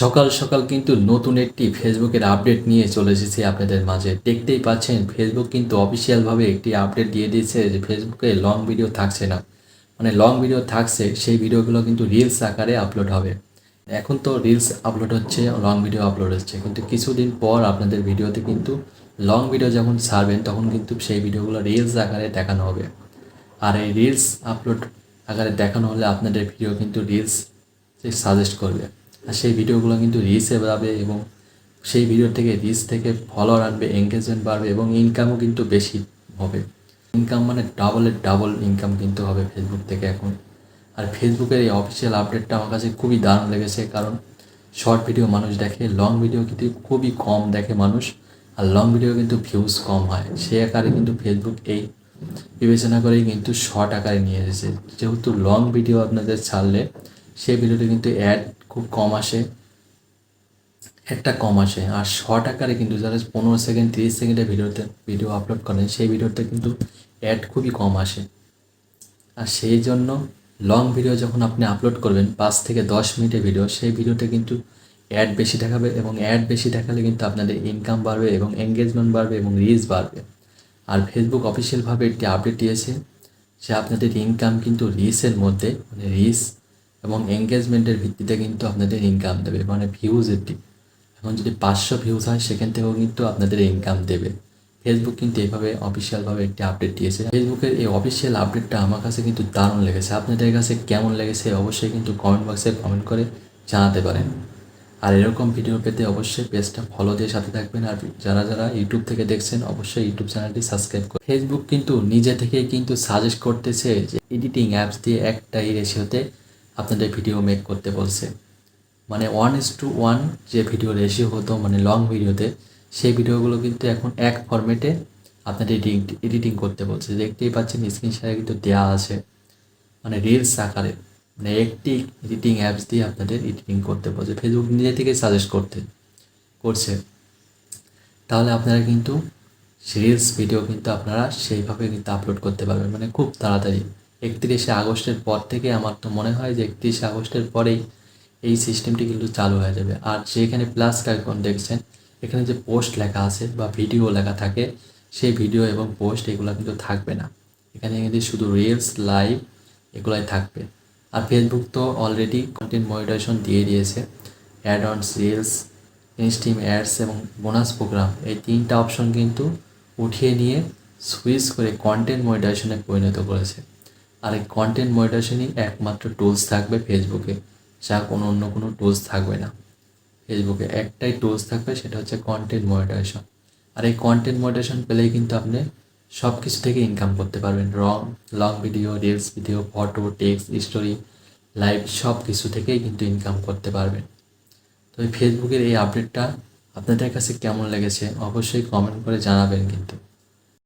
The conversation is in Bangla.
সকাল সকাল কিন্তু নতুন একটি ফেসবুকের আপডেট নিয়ে চলে এসেছি আপনাদের মাঝে। দেখতেই পাচ্ছেন, ফেসবুক কিন্তু অফিসিয়ালভাবে একটি আপডেট দিয়ে দিয়েছে যে ফেসবুকে লং ভিডিও থাকছে না। মানে লং ভিডিও থাকছে, সেই ভিডিওগুলো কিন্তু রিলস আকারে আপলোড হবে। এখন তো রিলস আপলোড হচ্ছে, লং ভিডিও আপলোড হচ্ছে। কিন্তু কিছুদিন পর আপনাদের ভিডিওতে কিন্তু লং ভিডিও যখন ছাড়বেন, তখন কিন্তু সেই ভিডিওগুলো রিলস আকারে দেখানো হবে। আর এই রিলস আপলোড আকারে দেখানো হলে আপনাদের ভিডিও কিন্তু রিলস সাজেস্ট করবে। সেই ভিডিওগুলো কিন্তু রিচে যাবে এবং সেই ভিডিও থেকে রিচ থেকে ফলোয়ার আনবে এঙ্গেজমেন্ট বাড়বে এবং ইনকামও কিন্তু বেশি হবে। ইনকাম মানে ডাবলের ডাবল ইনকাম কিন্তু হবে ফেসবুক থেকে এখন। আর ফেসবুকের এই অফিসিয়াল আপডেটটা আমার কাছে খুবই দারুণ লেগেছে কারণ শর্ট ভিডিও মানুষ দেখে লং ভিডিও কিন্তু খুবই কম দেখে মানুষ আর লং ভিডিও কিন্তু ভিউজ কম হয়। সে আকারে কিন্তু ফেসবুক এই বিবেচনা করেই কিন্তু শর্ট আকারে নিয়ে এসেছে। যেহেতু লং ভিডিও আপনাদের ছাড়লে সেই ভিডিওতে কিন্তু অ্যাড খুব কম আসে। একটা কম আসে। আর শর্ট আকারে কিন্তু যারা পনেরো সেকেন্ড তিরিশ সেকেন্ডের ভিডিওতে ভিডিও আপলোড করেন, সেই ভিডিওতে কিন্তু অ্যাড খুবই কম আসে। আর সেই জন্য লং ভিডিও যখন আপনি আপলোড করবেন, পাঁচ থেকে দশ মিনিটের ভিডিও সেই ভিডিওতে কিন্তু অ্যাড বেশি দেখাবে এবং অ্যাড বেশি দেখালে কিন্তু আপনাদের ইনকাম বাড়বে এবং এঙ্গেজমেন্ট বাড়বে এবং রিচ বাড়বে। আর ফেসবুক অফিসিয়ালভাবে একটি আপডেট দিয়েছে যে আপনাদের ইনকাম কিন্তু রিসের মধ্যে মানে রিস এবং এঙ্গেজমেন্টের ভিত্তিতে কিন্তু আপনাদের ইনকাম দেবে মানে ভিউজ দিক এখন যদি পাঁচশো ভিউজ হয়, সেখান থেকেও কিন্তু আপনাদের ইনকাম দেবে। ফেসবুক কিন্তু এইভাবে অফিসিয়ালভাবে একটি আপডেট দিয়েছে। ফেসবুকের এই অফিসিয়াল আপডেটটা আমার কাছে কিন্তু দারুণ লেগেছে। আপনাদের কাছে কেমন লেগেছে, অবশ্যই কিন্তু কমেন্ট বক্সে কমেন্ট করে জানাতে পারেন। আর এরকম ভিডিও পেতে অবশ্যই পেজটা ফলো দিয়ে সাথে থাকবেন। আর যারা যারা ইউটিউব থেকে দেখছেন, অবশ্যই ইউটিউব চ্যানেলটি সাবস্ক্রাইব করুন ফেসবুক কিন্তু নিজে থেকে কিন্তু সাজেস্ট করতেছে যে এডিটিং অ্যাপস দিয়ে একটাই রেশিওতে আপনাদের ভিডিও মেক করতে বলছে। মানে ওয়ান ইস টু ওয়ান যে ভিডিও রেশিও হতো মানে লং ভিডিওতে সেই ভিডিওগুলো কিন্তু এখন এক ফরম্যাটে আপনাদের এডিটিং এডিটিং করতে বলছে। দেখতেই পাচ্ছেন স্ক্রিন শেয়ারে কিন্তু দেওয়া আছে। মানে রিলস আকারে। মানে একটি এডিটিং অ্যাপস দিয়ে আপনাদের এডিটিং করতে বলছে। ফেসবুক নিজে থেকে সাজেস্ট করতে, করছে। তাহলে আপনারা কিন্তু রিলস ভিডিও কিন্তু আপনারা সেইভাবে কিন্তু আপলোড করতে পারবেন। মানে খুব তাড়াতাড়ি। একত্রিশে আগস্টের পর থেকে আমার তো মনে হয় যে একত্রিশে আগস্টের পরেই এই সিস্টেমটি কিন্তু চালু হয়ে যাবে। আর যেখানে প্লাস আইকন দেখছেন, এখানে যে পোস্ট লেখা আছে বা ভিডিও লেখা থাকে, সেই ভিডিও এবং পোস্ট এগুলো কিন্তু থাকবে না। এখানে কিন্তু শুধু রিলস লাইভ এগুলাই থাকবে। আর ফেসবুক তো অলরেডি কন্টেন্ট মনিটাইজেশন দিয়ে দিয়েছে। Ad ons reels instream ads এবং বোনাস প্রোগ্রাম এই তিনটা অপশন কিন্তু উঠিয়ে নিয়ে সুইচ করে কন্টেন্ট মনিটাইজেশনে পরিণত করেছে। আর এই কন্টেন্ট মনিটাইজেশনই একমাত্র টুলস থাকবে ফেসবুকে যা কোনো অন্য কোনো টুলস থাকবে না। ফেসবুকে একটাই টুলস থাকবে, সেটা হচ্ছে কন্টেন্ট মনিটাইজেশন আর এই কন্টেন্ট মনিটাইজেশন পেলেই কিন্তু আপনি সব কিছু থেকে ইনকাম করতে পারবেন। রং long video reels video photo text story live সব কিছু থেকেই কিন্তু ইনকাম করতে পারবেন। তো এই ফেসবুকের এই আপডেটটা আপনাদের কাছে কেমন লেগেছে অবশ্যই কমেন্ট করে জানাবেন কিন্তু।